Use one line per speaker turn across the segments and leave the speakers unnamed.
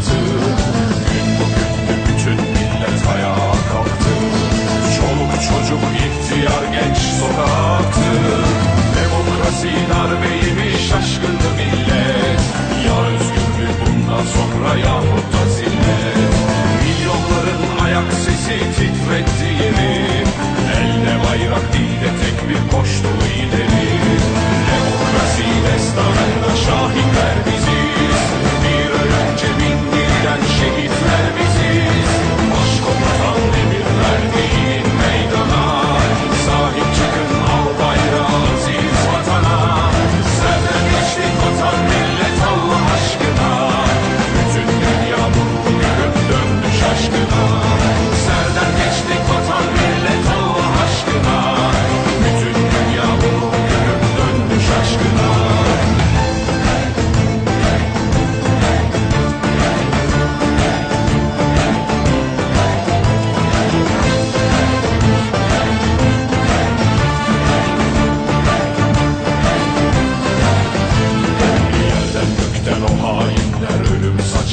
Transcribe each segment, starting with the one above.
yaktı Gün bugündü bütün millet ayağa Çoluk çocuk ihtiyar genç sokaktı. Demokrasi darbeyi mi şaşkındı millet. Ya özgürlük bundan sonra yahut da zillet. Milyonların ayak sesi titretti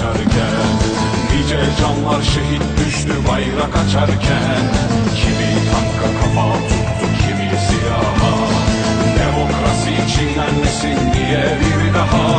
ölüm saçarken Nice canlar şehit düştü bayrak açarken. Kimi tanka kafa tuttu kimi silaha Demokrasi çiğnenmesin diye bir daha